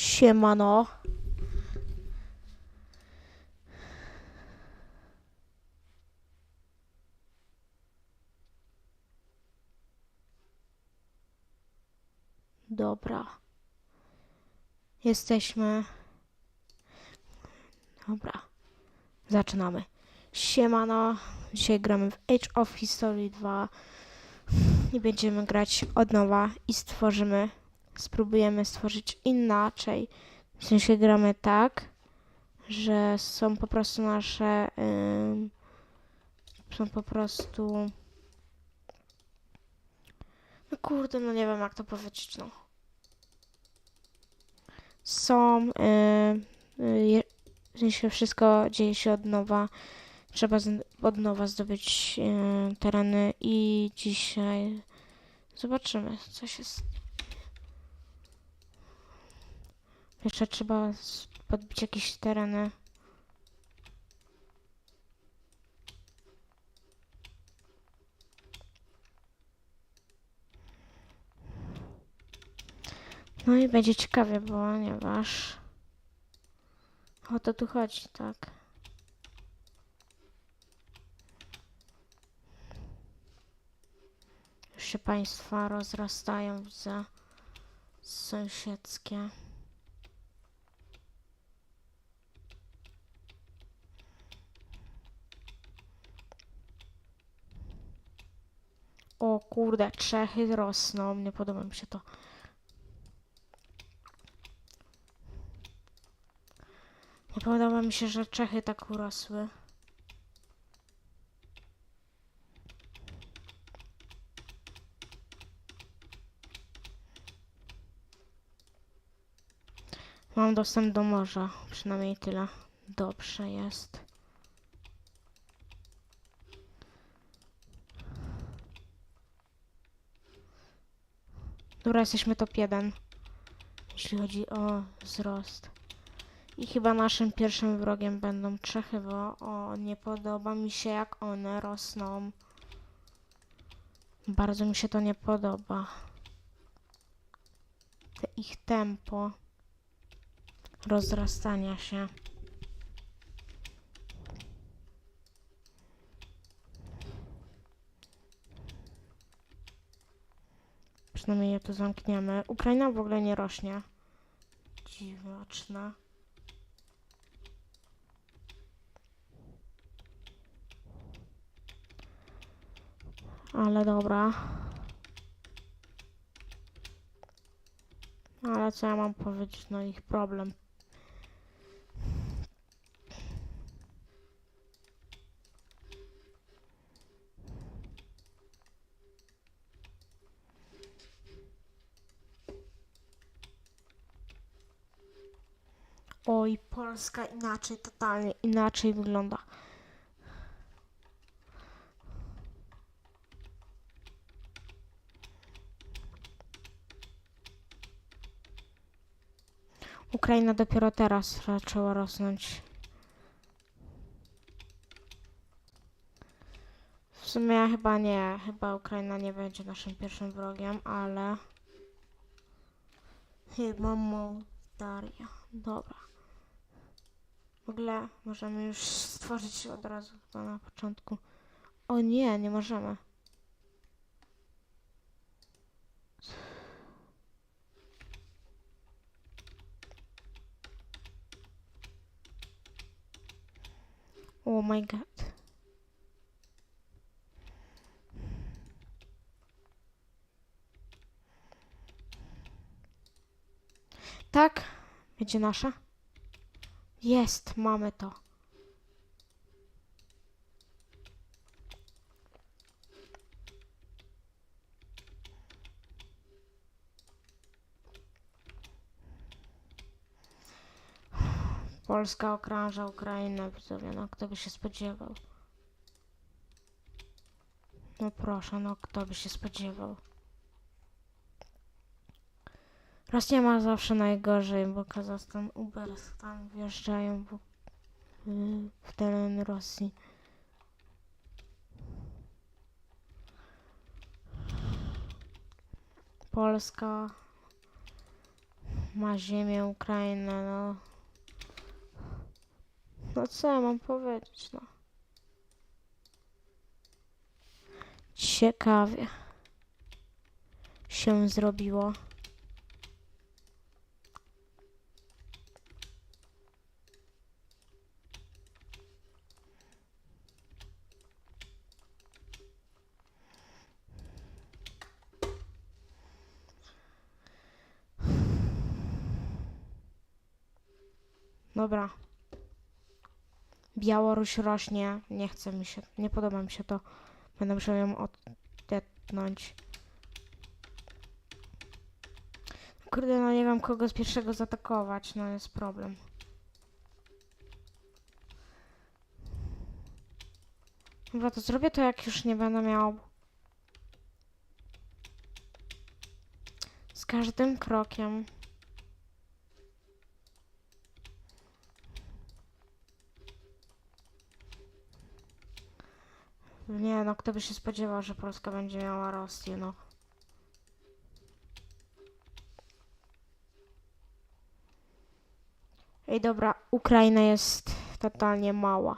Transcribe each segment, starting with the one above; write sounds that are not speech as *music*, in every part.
Siemano. Dobra. Jesteśmy. Dobra. Zaczynamy. Siemano. Dzisiaj gramy w Age of History 2 i będziemy grać od nowa i stworzymy, spróbujemy stworzyć inaczej. W sensie gramy tak, że są po prostu nasze, ym, są po prostu, no kurde, no nie wiem jak to powiedzieć, no. Są, ym, y, je- w sensie wszystko dzieje się od nowa. Trzeba z, od nowa zdobyć y, tereny i dzisiaj zobaczymy, co się s- Jeszcze trzeba podbić jakieś tereny. No i będzie ciekawie, ponieważ o to tu chodzi, tak. Już się państwa rozrastają za sąsiedzkie. O kurde, Czechy rosną, nie podoba mi się to. Nie podoba mi się, że Czechy tak urosły. Mam dostęp do morza, przynajmniej tyle. Dobrze jest. Dobra, jesteśmy top 1, jeśli chodzi o wzrost. I chyba naszym pierwszym wrogiem będą Czechy, bo o, nie podoba mi się jak one rosną. Bardzo mi się to nie podoba. Te ich tempo rozrastania się. Przynajmniej je to zamkniemy. Ukraina w ogóle nie rośnie. Dziwaczna. Ale dobra. Ale co ja mam powiedzieć? No ich problem. Polska inaczej, totalnie inaczej wygląda. Ukraina dopiero teraz zaczęła rosnąć. W sumie chyba nie, chyba Ukraina nie będzie naszym pierwszym wrogiem, ale chyba Mołdawia. Dobra. Ogóle możemy już stworzyć od razu chyba na początku. O nie, nie możemy. Oh my god. Tak, będzie nasza. Jest, mamy to. Polska okrąża Ukrainę, widzowie, no kto by się spodziewał. No proszę, no kto by się spodziewał. Rosja ma zawsze najgorzej, bo Kazachstan, Uberstan wjeżdżają w, w, w teren Rosji. Polska ma ziemię, Ukrainę, no. No co ja mam powiedzieć, no. Ciekawie się zrobiło. Dobra. Białoruś rośnie. Nie chce mi się, nie podoba mi się to. Będę musiał ją odetnąć. Kurde, no nie wiem kogo z pierwszego zaatakować, no jest problem. Dobra, to zrobię to jak już nie będę miał. Z każdym krokiem. Nie no, kto by się spodziewał, że Polska będzie miała Rosję, no. Ej, dobra, Ukraina jest totalnie mała.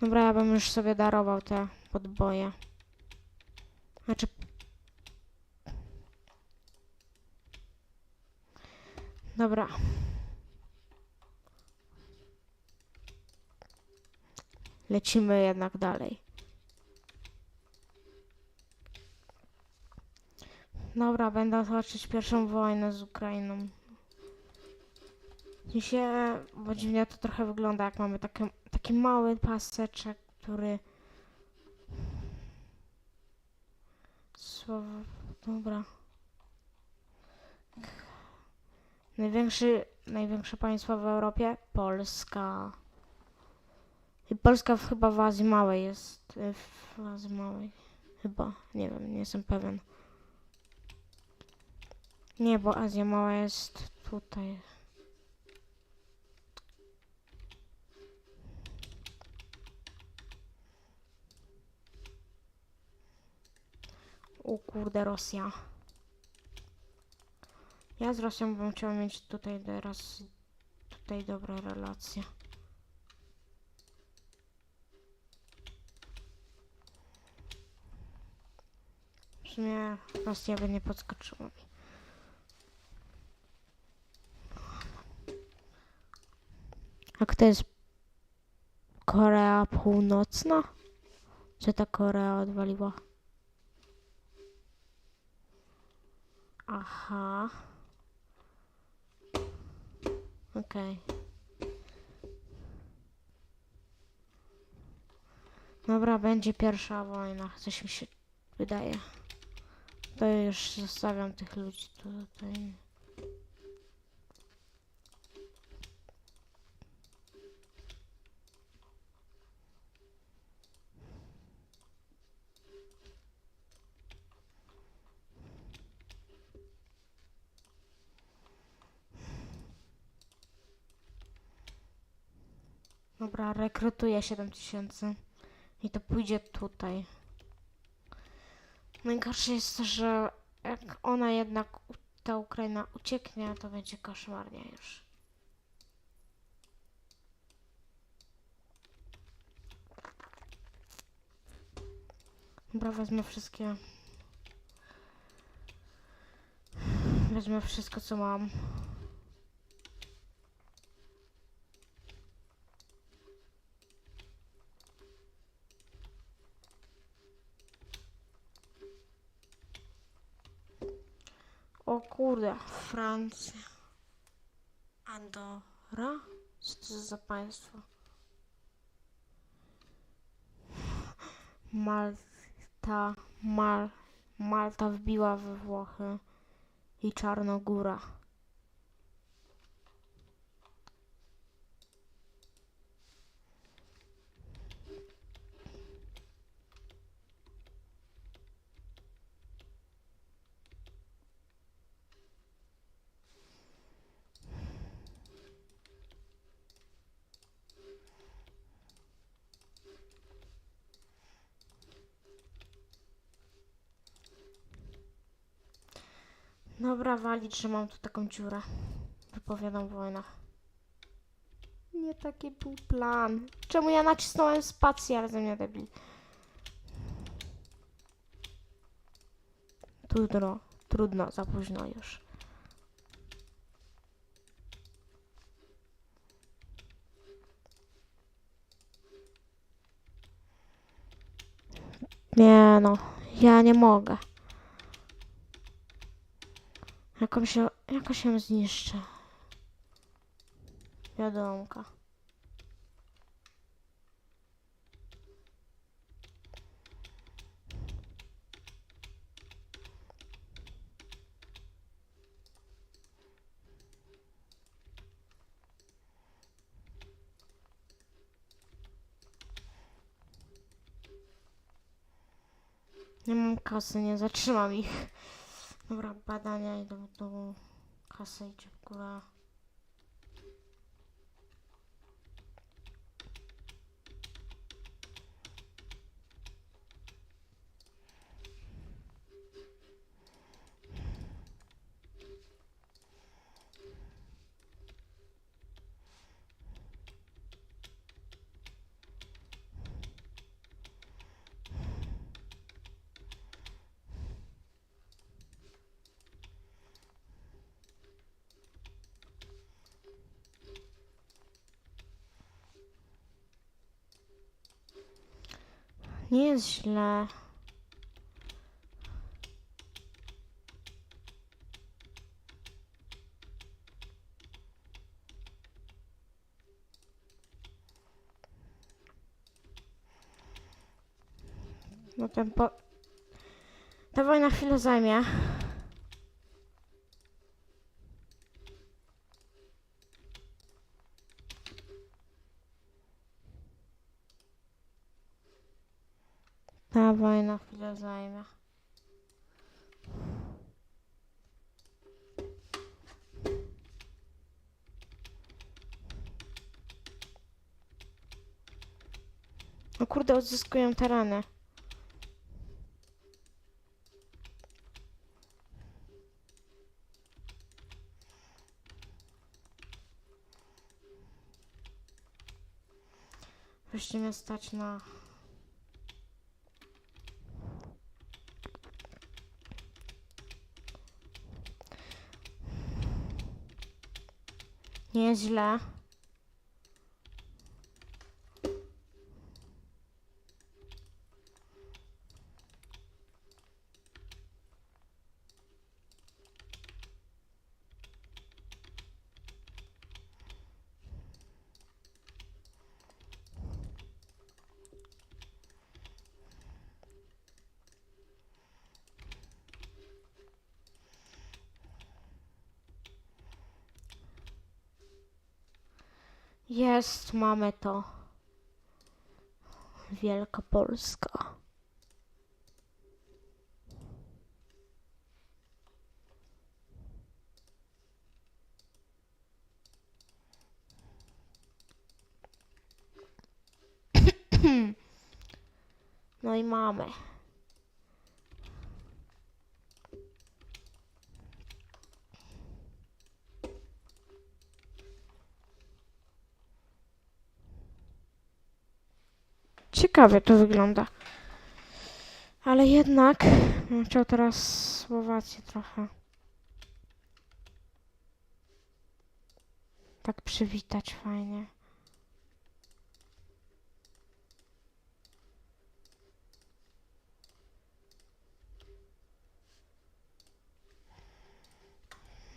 Dobra, ja bym już sobie darował te podboje. Znaczy... Dobra. Lecimy jednak dalej. Dobra, będę toczyć pierwszą wojnę z Ukrainą. Mi się, bo dziwnie to trochę wygląda, jak mamy taki, taki mały paseczek, który... Słowo... Dobra. Największy, największe państwo w Europie? Polska. Polska w, chyba w Azji Małej jest. y, W Azji Małej. Chyba. Nie wiem, nie jestem pewien. Nie, bo Azja Mała jest tutaj. O kurde, Rosja. Ja z Rosją bym chciał mieć tutaj teraz tutaj dobre relacje. Sumie Rosja by nie podskoczyła. A kto jest Korea Północna? Czy ta Korea odwaliła? Aha. Okej. Dobra, będzie pierwsza wojna. Coś mi się wydaje. To już zostawiam tych ludzi tutaj. Dobra, rekrutuję 7000 i to pójdzie tutaj. Najgorsze jest to, że jak ona jednak, ta Ukraina ucieknie, to będzie koszmarnie już. Dobra, wezmę wszystkie. Wezmę wszystko, co mam. O kurde, Francja. Andorra? Co to za państwo? Malta, Mal, Malta wbiła we Włochy i Czarnogóra. Dobra, walić, że mam tu taką dziurę. Wypowiadam wojnę. Nie taki był plan. Czemu ja nacisnąłem spację, ale ze mnie debil. Trudno, trudno, za późno już. Nie no, ja nie mogę. Jakąś, się- jakoś ją zniszczę. Wiadomka. Nie mam kasy, nie zatrzymam ich. Rampada geldim doğu kasayı çok kulağa. Nie jest źle. No ten po... Ta wojna chwilę zajmie. Ta wojna chwilę zajmie. O kurde, odzyskują tereny. Wreszcie mnie stać na... Nie jest Jest, mamy to. Wielka Polska. *clears throat* No i mamy. Ciekawie to wygląda. Ale jednak bym chciał teraz Słowację trochę. Tak przywitać fajnie.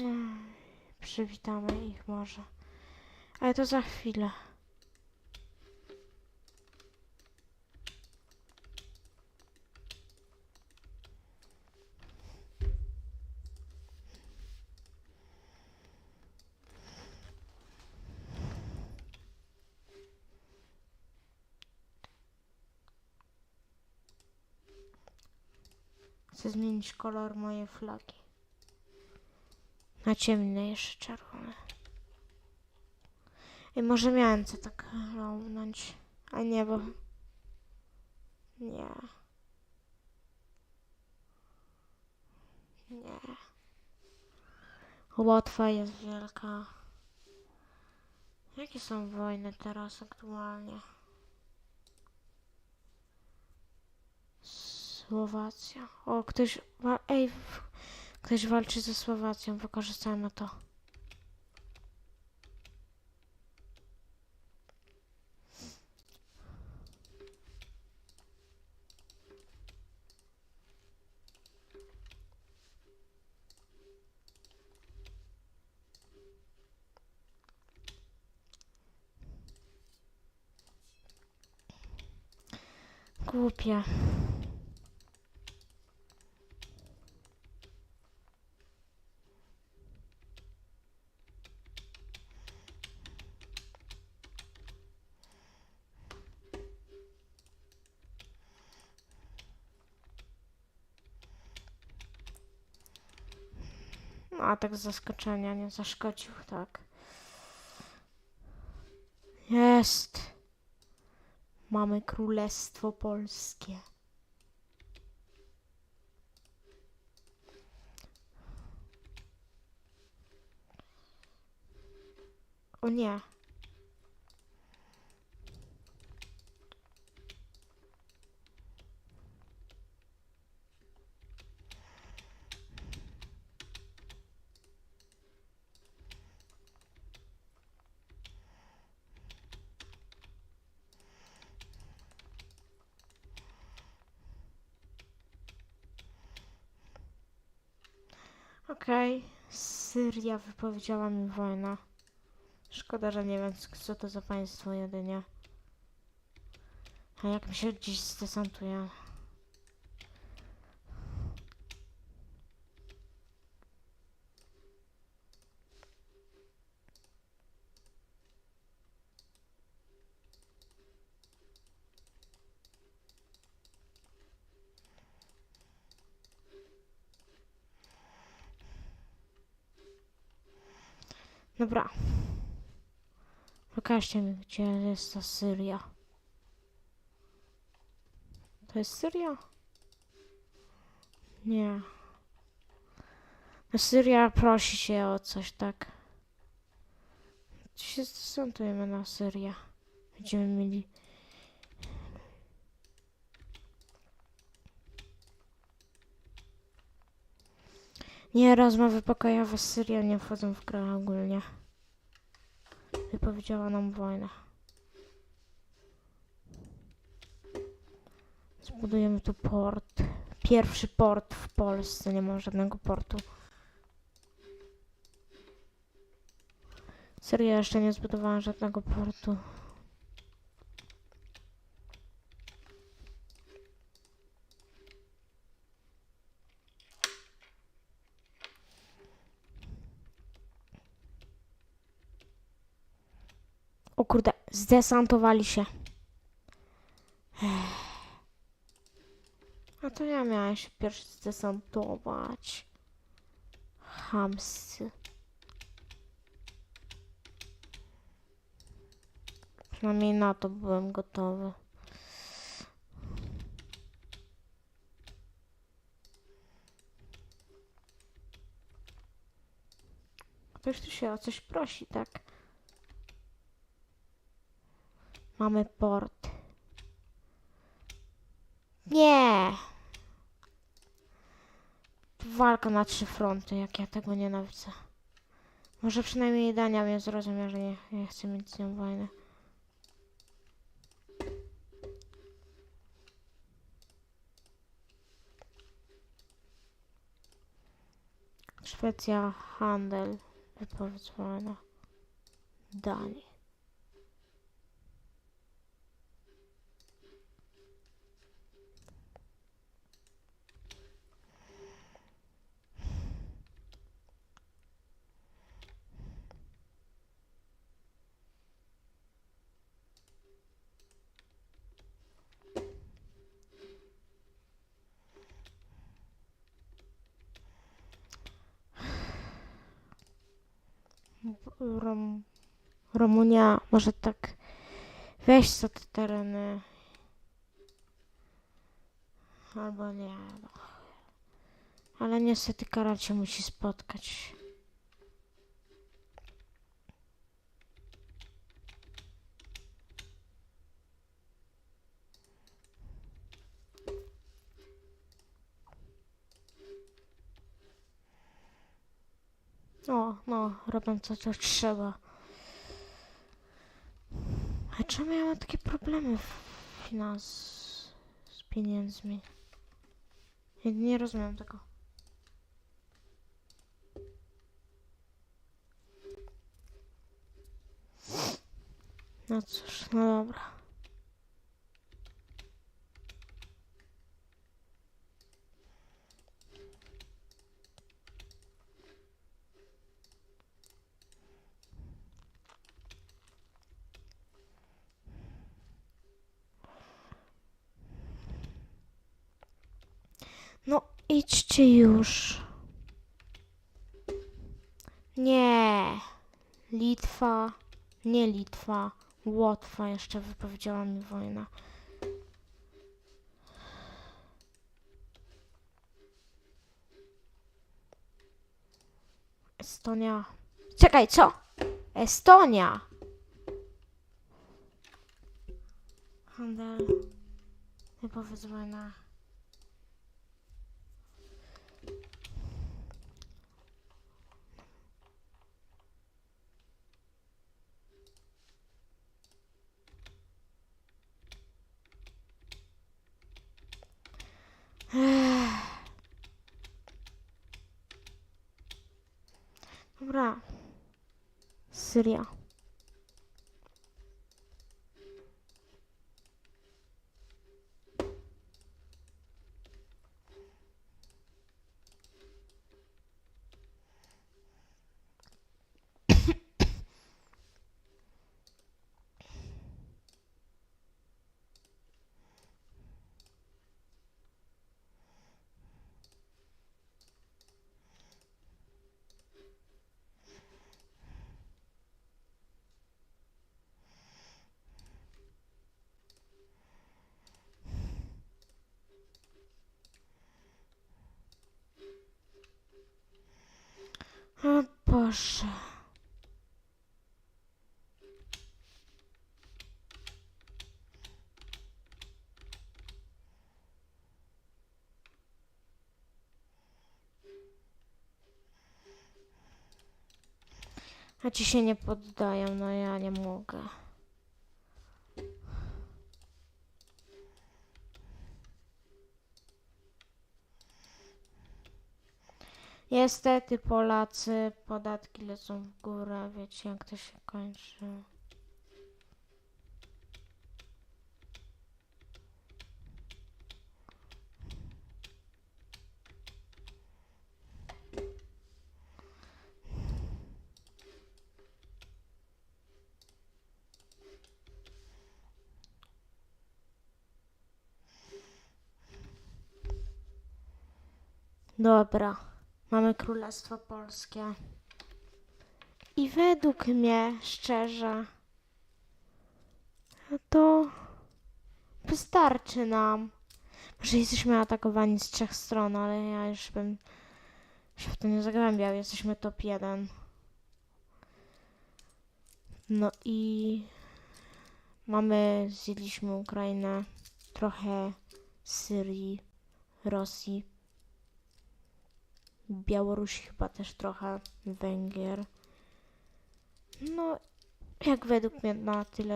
Ej, Przywitamy ich może. Ale to za chwilę. Chcę zmienić kolor mojej flagi. Na ciemny jeszcze. I może miałem co tak robić. A nie, bo... Nie. Nie. Łotwa jest wielka. Jakie są wojny teraz aktualnie? Słowacja. O, ktoś. Ej, ktoś walczy ze Słowacją. Wykorzystajmy to. Głupie. No, a tak z zaskoczenia nie zaszkodził, tak. Jest. Mamy Królestwo Polskie. O nie. Okej. Syria wypowiedziała mi wojnę. Szkoda, że nie wiem, co to za państwo jedynie. A jak mi się gdzieś zdesantuje? Dobra. Pokażcie mi, gdzie jest ta Syria. To jest Syria? Nie. No Syria prosi się o coś, tak? To się zdesantujemy na Syrię. Będziemy mieli... Nie, rozmowy pokojowe z Syrią nie wchodzą w grę ogólnie. Wypowiedziała nam wojnę. Zbudujemy tu port. Pierwszy port w Polsce. Nie ma żadnego portu. Serio, jeszcze nie zbudowałam żadnego portu. Kurde, zdesantowali się. A to ja miałem się pierwszy zdesantować. Hamsy. Przynajmniej na to byłem gotowy. Ktoś tu się o coś prosi, tak? Mamy port. Nie! Walka na trzy fronty, jak ja tego nienawidzę. Może przynajmniej Dania mnie zrozumie, że nie, nie chcę mieć z nią wojny. Szwecja, handel, wypowiedz wojna. Danii. Rom, Rumunia, może tak weź za te tereny. Albo nie. No. Ale niestety kara cię musi spotkać. O, no, robią co, co trzeba. A czemu ja mam takie problemy finans z pieniędzmi? Ja nie rozumiem tego. No cóż, no dobra. No idźcie już. Nie. Litwa. Nie Litwa. Łotwa jeszcze wypowiedziała mi wojnę. Estonia. Czekaj, co? Estonia. Handel. Wypowiedz wojna. Dobra. Syria. O Boże. A ci się nie poddają, no ja nie mogę. Niestety Polacy, podatki lecą w górę, wiecie jak to się kończy. Dobra, mamy Królestwo Polskie. I według mnie, szczerze, to wystarczy nam. Może jesteśmy atakowani z trzech stron, ale ja już bym się w to nie zagłębiał. Jesteśmy top 1. No i mamy, zjedliśmy Ukrainę, trochę Syrii, Rosji. Białorusi chyba też trochę, Węgier. No, jak według mnie na tyle